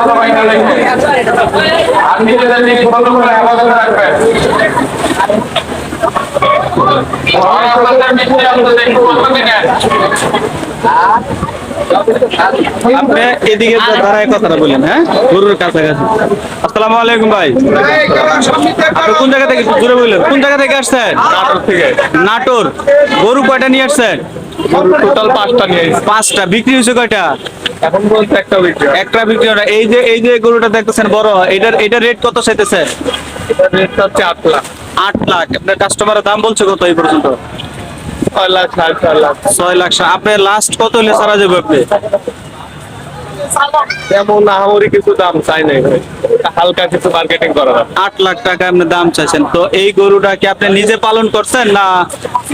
ভালো হয় না করে রাখবেন। দিবেন আপনি এদিকে দাঁড়ায় কথাটা বলেন হ্যাঁ? গরুর কাছাকাছি। আসসালামু আলাইকুম ভাই। আপনি কোন জায়গা থেকে জোরে বললেন? কোন জায়গা থেকে আসছেন? নাটোর থেকে। নাটোর। গরু কয়টা নিয়ে আসছেন? টোটাল পাঁচটা নিয়ে পাঁচটা। বিক্রি হয়েছে কয়টা? এখন বলতে একটা বিক্রি একটা বিক্রি হয় এই যে এই যে গরুটা দেখতেছেন বড় এটার এটার রেট কত চাইতেছেন? এটার রেটটা হচ্ছে আট লাখ। আট লাখ। আপনার কাস্টমারের দাম বলছে কত এই পর্যন্ত? ছয় লাখ সাড়ে ছয় লাখ। ছয় লাখ আপনি লাস্ট কত হলে সারা যাবে আপনি? তেমন আহামরি কিছু দাম চাই নাই ভাই। হালকা কিছু মার্কেটিং করা আট লাখ টাকা আপনি দাম চাইছেন। তো এই গরুটা কি আপনি নিজে পালন করছেন না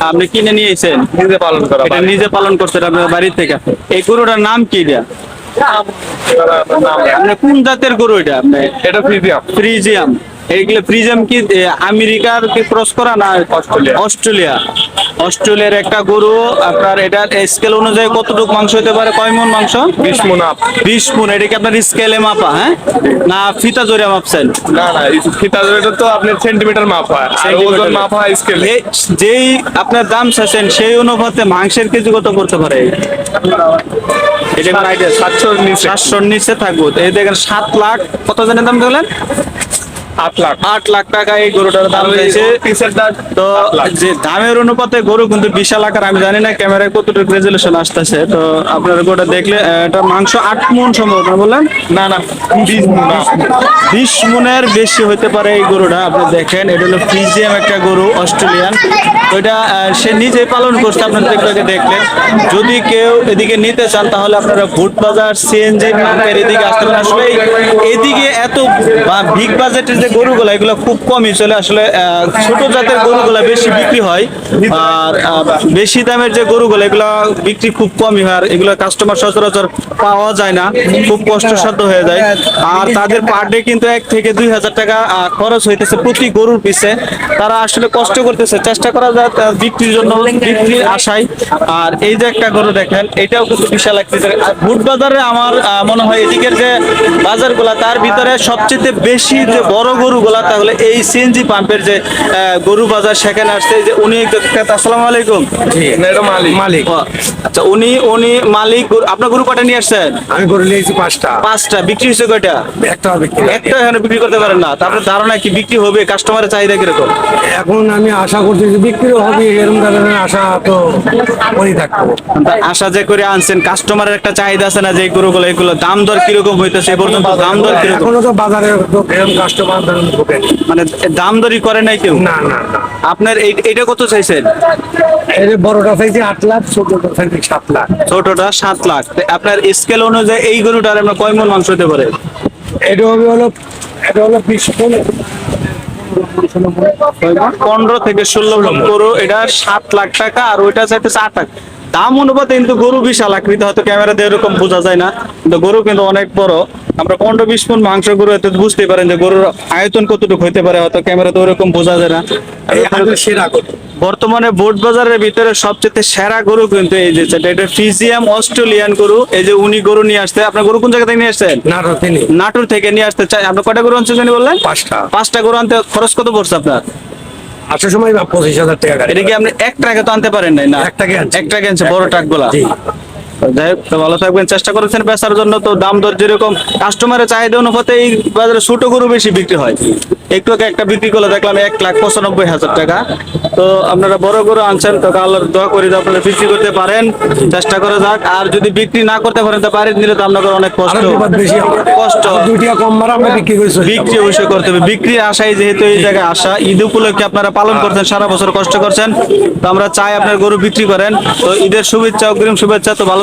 আপনি কিনে নিয়েছেন নিজে পালন করা এটা নিজে পালন করছেন আপনার বাড়ি থেকে। এই গরুটার নাম কি এটা? কোন জাতের গরু এটা? আপনি এটা ফ্রিজিয়াম ফ্রিজিয়াম এইগুলো ফ্রিজিয়াম কি আমেরিকার কি ক্রস করা না অস্ট্রেলিয়া। অস্ট্রেলিয়া? অস্ট্রেলিয়ার একটা গরু আপনার এটার স্কেল অনুযায়ী কতটুকু মাংস হতে পারে? কয় মন মাংস? বিশ মন আপ বিশ মন এটা কি আপনার স্কেলে মাপা হ্যাঁ? না ফিতা জোরে মাপছেন? না না ফিতা জোড়াটা তো আপনার সেন্টিমিটার মাপ হয় আর ওজন মাপ স্কেল যেই আপনার দাম চাচ্ছেন সেই অনুপাতে মাংসের কেজি কত করতে পারে? এটা সাতশোর নিচে। সাতশোর নিচে থাকব। এই দেখেন সাত লাখ কত জানেন দাম দেখলেন আট লাখ। আট লাখ টাকা এই গরুটার দাম চাইছে তো যে দামের অনুপাতে গরু কিন্তু বিশাল আকার আমি জানি না ক্যামেরায় কতটুকু রেজলিউশন আসতেছে। তো আপনার গরুটা দেখলে এটা মাংস আট মন সম্ভব না বললেন? না না বিশ মনের হতে পারে এই গরুটা আপনি দেখেন এটা হলো ফ্রিজিয়াম একটা গরু অস্ট্রেলিয়ান। আহ, সে নিজেই পালন করছে আপনারা একটু দেখলেন। যদি কেউ এদিকে নিতে চান তাহলে আপনারা ভুট বাজার সিএনজি এদিকে আসতে পারেন। আসলে এদিকে এত বিগ বাজেটের যে গরুগুলো, এগুলো খুব কমই চলে। আসলে ছোট জাতের গরুগুলো বেশি বিক্রি হয়। আর বেশি দামের যে গরুগুলো, এগুলো বিক্রি খুব কমই হয়। আর এগুলো কাস্টমার সচরাচর পাওয়া যায় না। খুব কষ্টসাধ্য হয়ে যায়। আর তাদের পার ডে কিন্তু এক থেকে দুই হাজার টাকা খরচ হইতেছে প্রতি গরুর পিছে। তারা আসলে কষ্ট করতেছে। চেষ্টা করা যায় বিক্রির জন্য বিক্রির আশায়। আর এই যে একটা গরু দেখেন, এটাও কিন্তু বিশাল একটি ভুট বাজারে আমার মনে হয় এদিকের যে বাজারগুলা, তার ভিতরে সবচেয়ে বেশি যে বড় গরুগুলা তাহলে এই সিএনজি পাম্পের যে গরু বাজার সেখানে আসছে যে উনি আসসালামু আলাইকুম। মালিক। আচ্ছা উনি উনি মালিক আপনার গরু কটা নিয়ে আসছেন? আমি গরু নিয়েছি পাঁচটা। পাঁচটা বিক্রি হয়েছে কয়টা? একটা বিক্রি একটা এখানে বিক্রি করতে পারেন না। তারপরে ধারণা কি বিক্রি হবে কাস্টমারের চাহিদা কীরকম? এখন আমি আশা করছি যে বিক্রি হবে এরকম ধরনের আশা তো করি থাকব। আশা যে করে আনছেন কাস্টমারের একটা চাহিদা আছে না যে গরুগুলো এগুলো দাম দর কীরকম হইতেছে এ পর্যন্ত দাম দর কীরকম? এখনও তো বাজারে তো এরকম কাস্টমার ধরুন মানে দাম দরই করে নাই কেউ? না না আপনার এই- এইটা কত চাইছেন? যে বড়টা চাইছি আট লাখ ছোটটা চাইছি সাত লাখ। ছোটটা সাত লাখ। আপনার স্কেল অনুযায়ী এই গরুটার আমরা কয় মন মাংস হতে পারে? এটা হবে হলো এটা হলো বিশ পনেরো পনেরো থেকে ষোলো মন গরু। এটা সাত লাখ টাকা আর ওইটা চাইতেছে আট লাখ। দাম অনুপাতে কিন্তু গরু বিশাল আকৃতি হয়তো ক্যামেরাতে এরকম বোঝা যায় না। কিন্তু গরু কিন্তু অনেক বড়। আমরা পনেরো বিশ মন মাংস গরু এতে বুঝতে পারেন যে গরুর আয়তন কতটুকু হইতে পারে হয়তো ক্যামেরাতে ওরকম বোঝা যায় না। বর্তমানে বোট বাজারের ভিতরে সবচেয়ে সেরা গরু কিন্তু এই যে এটা ফিজিয়াম অস্ট্রেলিয়ান গরু। এই যে উনি গরু নিয়ে আসতে আপনার গরু কোন জায়গা থেকে নিয়ে আসছেন? নাটোর থেকে। নিয়ে আসতে চাই। আপনার কয়টা গরু আনছেন জানি বললেন? পাঁচটা। পাঁচটা গরু আনতে খরচ কত পড়ছে আপনার? আসার সময় বা পঁচিশ হাজার টাকা এটা কি আপনি এক ট্রাকে তো আনতে পারেন নাই? না। এক ট্রাকে। এক ট্রাকে আনছে বড় ট্রাকগুলা? যাই হোক ভালো থাকবেন চেষ্টা করেছেন বেচার জন্য। তো দাম দর যেরকম কাস্টমারের চাহিদা অনুপাতে এই বাজারে ছোট গরু বেশি বিক্রি হয়। একটু আগে একটা বিক্রি করলে দেখলাম এক লাখ পঁচানব্বই হাজার টাকা। তো আপনারা বড় গরু আনছেন তো আল্লাহর দোয়া করি আপনারা বিক্রি করতে পারেন। চেষ্টা করে যাক আর যদি বিক্রি না করতে পারেন তো বাড়িতে নিলে তো আপনাদের অনেক কষ্ট। কষ্ট। বিক্রি। বিক্রি অবশ্যই করতে হবে। আশায় যেহেতু এই জায়গায় আসা ঈদ উপলক্ষে আপনারা পালন করছেন সারা বছর কষ্ট করছেন। তো আমরা চাই আপনার গরু বিক্রি করেন। তো ঈদের শুভেচ্ছা অগ্রিম শুভেচ্ছা তো ভালো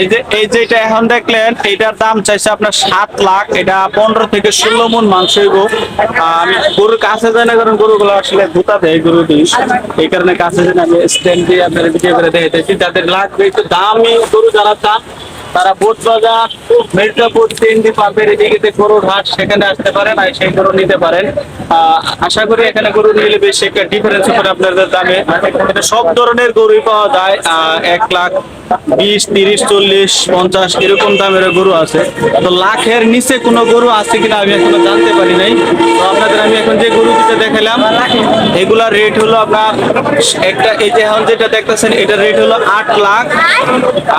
এই যে এই যে এটা এখন দেখলেন, এটার দাম চাইছে আপনার সাত লাখ। এটা পনেরো থেকে ষোলো মন মাংস হইব। আমি গরুর কাছে যাই না, কারণ গরুগুলো আসলে ধুতা দেয় গরু দিস এই কারণে কাছে যাই আমি স্ট্যান্ড দিয়ে আপনার ভিডিও করে দেখাইতেছি। যাদের লাগবে একটু দামি গরু, যারা চান তারা বোধ বাজার, মির্জাপুর, তিনটি পাম্পের এদিকে গরুর হাট সেখানে আসতে পারেন আর সেই গরু নিতে পারেন। আশা করি এখানে গরু নিলে বেশি একটা ডিফারেন্স হবে আপনাদের দামে। সব ধরনের গরুই পাওয়া যায় এক লাখ বিশ, তিরিশ, চল্লিশ, পঞ্চাশ এরকম দামের গরু আছে। তো লাখের নিচে কোনো গরু আছে কিনা আমি এখনও জানতে পারি নাই। তো আপনাদের আমি এখন যে গরু দুটো দেখালাম, এগুলার রেট হলো আপনার একটা, এই যে এখন যেটা দেখতেছেন, এটার রেট হলো আট লাখ।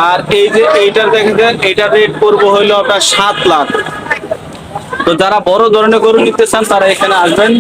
আর এই যে এইটার দেখেছেন এইটার রেট পড়ব হইল আপনার সাত লাখ। তো যারা বড় ধরনের গরু নিতে চান, তারা এখানে আসবেন।